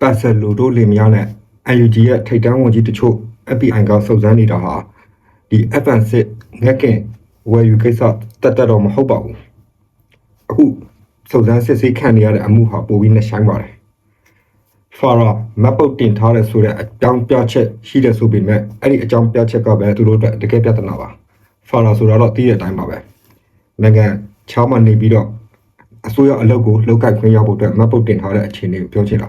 ပတ်ဆက်လူတို့လင်မယားနဲ့ UNG ရဲ့ထိတ်တန်းဝန်ကြီးတချို့ FBI ကစုံစမ်းနေတာဟာဒီ FN6 ငက်ကင်ဝယ်ယူကိစ္စတက်တက်တော့မဟုတ်ပါဘူးအခုစုံစမ်းစစ်ဆေးခံနေရတဲ့အမှုဟာပိုပြီးနဲ့ဆိုင်ပါတယ်ဖာရာမပ်ပုတ်တင်ထားတဲ့ဆိုတဲ့အကြောင်းပြချက်ရှိတဲ့ဆိုပေမဲ့အဲ့ဒီအကြောင်းပြချက်ကပဲသူတို့အတွက်တကယ်ပြဿနာပါဖာရာဆိုတာတော့သိတဲ့အတိုင်းပါပဲနိုင်ငံချောင်းမှနေပြီးတော့အစိုးရအလုပ်ကိုလောက်ကိုက်ခွင့်ရဖို့အတွက်မပ်ပုတ်တင်ထားတဲ့အခြေအနေကိုပြောချင်တာ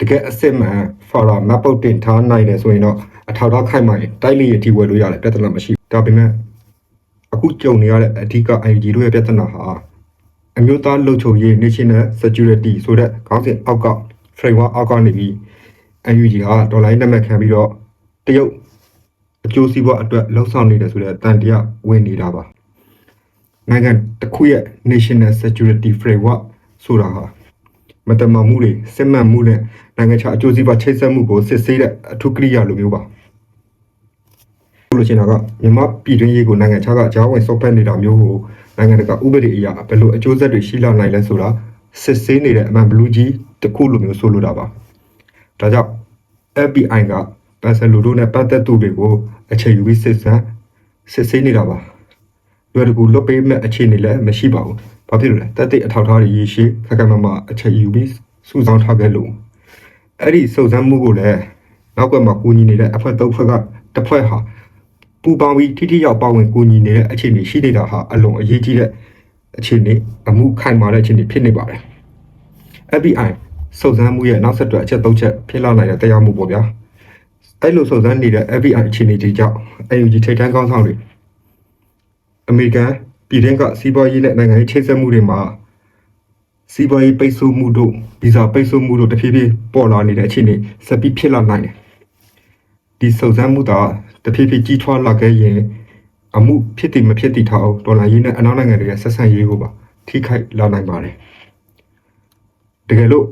တကယ်အစစ်မှန်ဖာရာမတ်ပုတ်တင်ထားနိုင်တယ်ဆိုရင်တော့အထောက်အထားခိုင်မာရင်တိုက်လေရတီဝယ်လို့ရတယ်ပြဿနာမရှိဘူးဒါပေမဲ့အခုကြုံနေရတဲ့အဓိက IG တို့ရဲ့ပြဿနာဟာအမျိုးသားလုံခြုံရေး National Security ဆိုတဲ့ခေါင်းစဉ်အောက်က framework အောက်ကနေပြီး UNG ဟာဒေါ်လာရင်းနံပါတ်ခံပြီးတော့တရုတ်အကျိုးစီးပွားအတွက်လှုံ့ဆော်နေတယ်ဆိုတဲ့တန်တရားဝင်နေတာပါနိုင်ငံတစ်ခုရဲ့ National Security Framework ဆိုတာဟာ မတမမှုတွေစစ်မှန်မှုနဲ့နိုင်ငံခြားအကျိုးစီးပွားချိတ်ဆက်မှုကိုစစ်ဆေးတဲ့အထူးကိရိယာလိုမျိုးပါလို့ချင်တာကမြန်မာပြည်တွင်းရေးကိုနိုင်ငံခြားကအကြောင်းဝင်စောက်ဖက်နေတာမျိုးကိုနိုင်ငံတကာဥပဒေအရဘယ်လိုအကျိုးဆက်တွေရှိလာနိုင်လဲဆိုတာစစ်ဆေးနေတဲ့အမှန်ဘလူးကြီးတစ်ခုလိုမျိုးဆိုလိုတာပါဒါကြောင့် FBI ကပတ်စလူတို့နဲ့ပတ်သက်သူတွေကိုအချိန်ယူပြီးစစ်ဆန်းစစ်ဆေးနေတာပါလွယ်တကူလွတ်ပေးမဲ့အခြေအနေလည်းမရှိပါဘူး။ ဘာဖြစ်လို့လဲ။တက်တဲ့အထောက်အထားတွေရေးရှိခက်ခက်မမအချိန်ယူပြီးစုဆောင်းထားခဲ့လို့အဲ့ဒီစုံစမ်းမှုကိုလည်းနောက်ကွယ်မှာကူညီနေတဲ့အဖွဲ့သုံးဖွဲ့ကတစ်ဖွဲ့ဟာပူပေါင်းပြီးထိထိရောက်ပါဝင်ကူညီနေတဲ့အခြေအနေရှိနေတာဟာအလွန်အရေးကြီးတဲ့အခြေအနေအမှုခိုင်မာတဲ့အခြေအနေဖြစ်နေပါတယ်။ FBI စုံစမ်းမှုရဲ့နောက်ဆက်တွဲအချက်သုံးချက်ဖြစ်လာနိုင်တဲ့တရားမှုပေါ့ဗျာ။အဲ့လိုစုံစမ်းနေတဲ့ FBI အခြေအနေတွေကြောင့် AUG ထိပ်တန်းကောင်းဆောင်တွေအမေရိကန် ပြည်တွင်းကစီးပွားရေးနဲ့နိုင်ငံရေးချိတ်ဆက်မှုတွေမှာစီးပွားရေးပိတ်ဆို့မှုတို့ဗီဇာပိတ်ဆို့မှုတို့တဖြည်းဖြည်းပေါ်လာနေတဲ့အခြေအနေဆက်ပြီးဖြစ်လာနိုင်တယ်။ဒီစုံစမ်းမှုကတဖြည်းဖြည်းကြီးထွားလာခဲ့ရင်အမှုဖြစ်တည်မဖြစ်တည်ထားအောင်ဒေါ်လာရေးနဲ့အနောက်နိုင်ငံတွေရဲ့ဆက်ဆံရေးကိုပါထိခိုက်လာနိုင်ပါတယ်။တကယ်လို့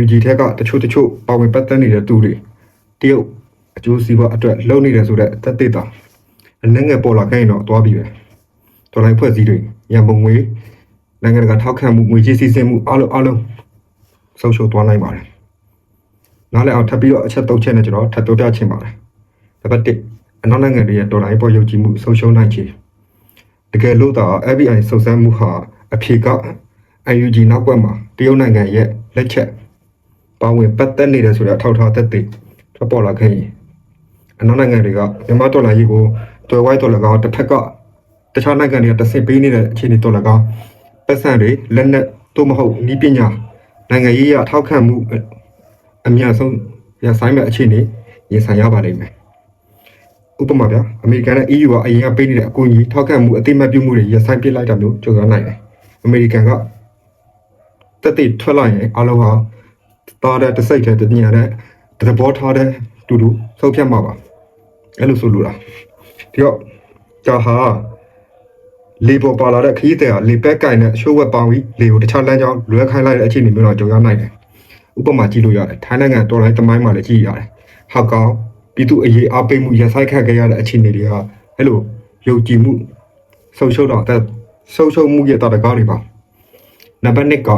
UNG ထက်ကတချို့တချို့ပါဝင်ပတ်သက်နေတဲ့သူတွေတရုတ်အကျိုးစီးပွားအတွက်လုပ်နေတယ်ဆိုတဲ့သက်သေတာအနှငယ်ပေါ်လာခဲ့ရင်တော့သွားပြီပဲ။ ဒေါ်လာဖွဲ့စည်းတွေရန်ပုံငွေနိုင်ငံတကာထောက်ခံမှုငွေကြေးစီးဆင်းမှုအလုံးအလုံးဆုံးရှုံးသွားနိုင်ပါတယ်။နားလည်အောင်ထပ်ပြီးတော့အချက်သုံးချက်နဲ့ကျွန်တော်ထပ်ပြောပြချင်ပါတယ်။နံပါတ်1အနောက်နိုင်ငံတွေရဲ့ဒေါ်လာပေါ်ယုံကြည်မှုဆုံးရှုံးနိုင်ခြေတကယ်လို့သာ FBI စုံစမ်းမှုဟာအဖြေက UNG နောက်ကွယ်မှာတရုတ်နိုင်ငံရဲ့လက်ချက်ပါဝင်ပတ်သက်နေတယ်ဆိုတဲ့အထောက်အထားသက်သေထွက်ပေါ်လာခဲ့ရင်အနောက်နိုင်ငံတွေကမြန်မာဒေါ်လာရေးကိုတွယ်ဝိုင်းဒေါ်လာကတစ်ဖက်က တခြားနိုင်ငံတွေကတဆင့်ပေးနေတဲ့အခြေအနေတော်လည်းကောင်းပတ်စံတွေလက်နက်တို့မဟုတ်ဤပညာနိုင်ငံရေးရထောက်ခံမှုအများဆုံးရဆိုင်မဲ့အခြေအနေရင်ဆိုင်ရပါလိမ့်မယ်ဥပမာဗျာအမေရိကန်နဲ့ EU ကအရင်ကပေးနေတဲ့အကူအညီထောက်ခံမှုအသိမှတ်ပြုမှုတွေရဆိုင်ပစ်လိုက်တာမျိုးကြုံရနိုင်တယ်အမေရိကန်ကတက်တိထွက်လာရင်အလုံးဟာတာတဲ့တစိတ်တဲ့တညာတဲ့တဘောထားတဲ့တူတူဆုံးဖြတ်မှာပါအဲ့လိုဆိုလိုတာဒီတော့ကြာဟာ လေပေါ်ပါလာတဲ့ခရီးသည်ဟာလေပက်ကင်နဲ့ရှိုးဝက်ပေါင်းပြီးလေကိုတခြားလမ်းကြောင်းလွဲခိုင်းလိုက်တဲ့အခြေအနေမျိုးတော့ကြုံရနိုင်တယ်။ဥပမာကြည့်လို့ရတယ်။ထိုင်းနိုင်ငံတော်လိုင်းတမိုင်းမှာလည်းကြည့်ရတယ်။ဟောက်ကောင်ပြည်သူအရေးအပိတ်မှုရဆိုင်ခတ်ခဲ့ရတဲ့အခြေအနေတွေကအဲ့လိုယုံကြည်မှုဆုံးရှုံးတော့တဲ့ဆုံးရှုံးမှုရဲ့တာတကားတွေပါ။နံပါတ်1က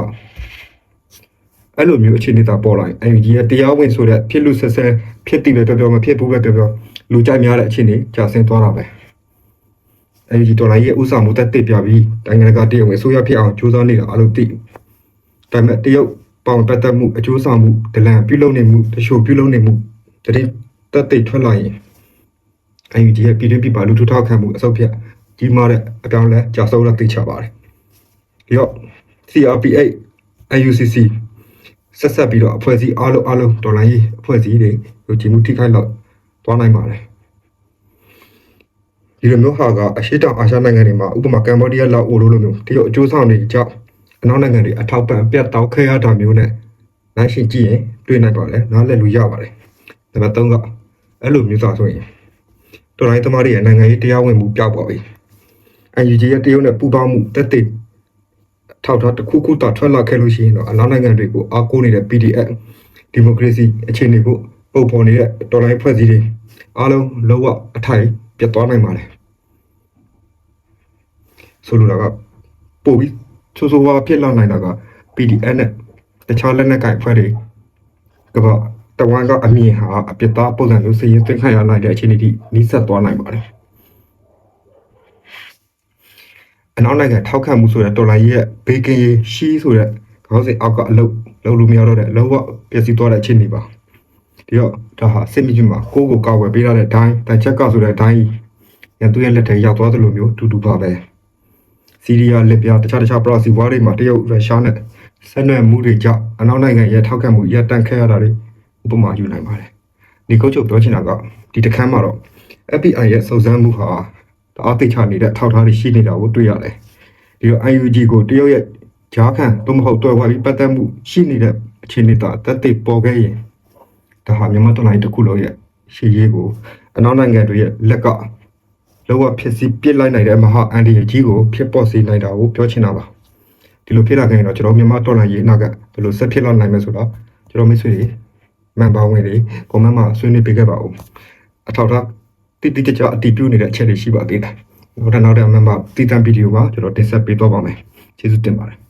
အဲ့လိုမျိုးအခြေအနေတာပေါ်လာရင် UNG ရဲ့တရားဝင်ဆိုတဲ့ဖြစ်လို့ဆက်ဆက်ဖြစ်တည်ပဲပြောပြောမဖြစ်ဘူးပဲပြောပြောလူကြိုက်များတဲ့အခြေအနေကြာဆင်းသွားတာပဲ။ အဲဒီဒေါ်လာရဲ့ဥစားမှုတက်တက်ပြပြီးနိုင်ငံတကာတရုတ်ဝင်ဆိုရဖြစ်အောင်ကြိုးစားနေတာအလုပ်သိဒါပေမဲ့တရုတ်ပေါင်ပတ်သက်မှုအကျိုးဆောင်မှုဒလန်ပြုလုပ်နေမှုတချို့ပြုလုပ်နေမှုတတိတက်တက်ထွက်လာရင်အဲဒီရဲ့ပြည်တွင်းပြည်ပလူထုထောက်ခံမှုအစုပ်ဖြတ်ကြီးမားတဲ့အပြောင်းလဲကြာဆုံးလာသိချပါတယ်ဒီတော့ CRPA UCC ဆက်ဆက်ပြီးတော့အဖွဲ့အစည်းအားလုံးအားလုံးဒေါ်လာရေးအဖွဲ့အစည်းတွေယုံကြည်မှုထိခိုက်လောက်သွားနိုင်ပါတယ် ဒီလိုမျိုးဟာကအရှိတောင်အာရှနိုင်ငံတွေမှာဥပမာကမ္ဘောဒီးယားလောက်အိုလိုလိုမျိုးတရုတ်အကျိုးဆောင်တွေကြောင့်အနောက်နိုင်ငံတွေအထောက်ပံ့ပြတ်တောက်ခဲ့ရတာမျိုးနဲ့နိုင်ရှင်ကြည့်ရင်တွေ့နိုင်ပါလေနားလည်လို့ရပါတယ်နံပါတ်3ကအဲ့လိုမျိုးစားဆိုရင်တော်လိုင်းသမားတွေရဲ့နိုင်ငံရေးတရားဝင်မှုပျောက်ပါပြီ UNG ရဲ့တရုတ်နဲ့ပူးပေါင်းမှုတက်တက်ထောက်ထားတစ်ခုခုတာထွက်လာခဲ့လို့ရှိရင်တော့အနောက်နိုင်ငံတွေကိုအားကိုးနေတဲ့ PDF ဒီမိုကရေစီအခြေအနေကိုပုံဖော်နေတဲ့တော်လိုင်းဖွဲ့စည်းတွေအားလုံးလောကအထိုင် ပြတ်သွားနိုင်ပါတယ်ဆိုလိုတာကပို့ပြီးဆိုဆိုဝါဖြစ်လာနိုင်တာက PDF နဲ့တခြားလက်နက်ကိုင်အဖွဲ့တွေကဘာတဝန်ကအမြင်ဟာအပြစ်သားပုံစံမျိုးစည်ရင်သွင်းခံရနိုင်တဲ့အခြေအနေထိနှိစက်သွားနိုင်ပါတယ်အနောက်နိုင်ငံထောက်ခံမှုဆိုတဲ့တော်လိုင်းရဲ့ဘေကင်ရေးရှီးဆိုတဲ့ခေါင်းစဉ်အောက်ကအလုပ်လုပ်လို့မရတော့တဲ့အလုံးဝပျက်စီးသွားတဲ့အခြေအနေပါ ဒီတော့ဒါဟာစစ်မြေပြင်မှာကိုယ့်ကိုကောက်ွယ်ပေးရတဲ့အတိုင်းတန်ချက်ကဆိုတဲ့အတိုင်းရန်သူရဲ့လက်ထဲရောက်သွားသလိုမျိုးတူတူပါပဲစီးရီးယားလက်ပြတခြားတခြားပရောစီဝါတွေမှာတရုတ်ရုရှားနဲ့ဆက်နွယ်မှုတွေကြောင့်အနောက်နိုင်ငံရဲ့ထောက်ခံမှုရပ်တန့်ခဲ့ရတာတွေဥပမာယူနိုင်ပါတယ်ဒီကုတ်ချုပ်ပြောချင်တာကဒီတစ်ခမ်းမှာတော့ FBI ရဲ့စုံစမ်းမှုဟာတအားသိချနေတဲ့ထောက်ထားတွေရှိနေတာကိုတွေ့ရတယ်ဒီတော့ IUG ကိုတရုတ်ရဲ့ဂျားခံသို့မဟုတ်တွယ်ဝါပြီးပတ်သက်မှုရှိနေတဲ့အခြေအနေတာတက်သိပေါ်ခဲ့ရင် ဒါဟာမြန်မာတော်လိုင်းတစ်ခုလုံးရဲ့ရှေ့ရေးကိုအနောက်နိုင်ငံတွေရဲ့လက်ကလောကဖြစ်စီပြစ်လိုက်နိုင်တဲ့မဟာအန်ဒီရဲ့ကြီးကိုဖြစ်ပေါ်စေနိုင်တာကိုပြောချင်တာပါဒီလိုဖြစ်လာခဲ့ရင်တော့ကျွန်တော်မြန်မာတော်လိုင်းရေးအနာကဘယ်လိုဆက်ဖြစ်လာနိုင်မလဲဆိုတော့ကျွန်တော်မိတ်ဆွေတွေမန်ပါဝင်တွေကွန်မန့်မှာဆွေးနွေးပေးခဲ့ပါဦးအထောက်အထားတိတိကျကျအတည်ပြုနေတဲ့အချက်တွေရှိပါသေးတယ်နောက်တဲ့နောက်တဲ့မန်ပါတည်တံ့ဗီဒီယိုမှာကျွန်တော်တင်ဆက်ပေးသွားပါမယ်ကျေးဇူးတင်ပါတယ်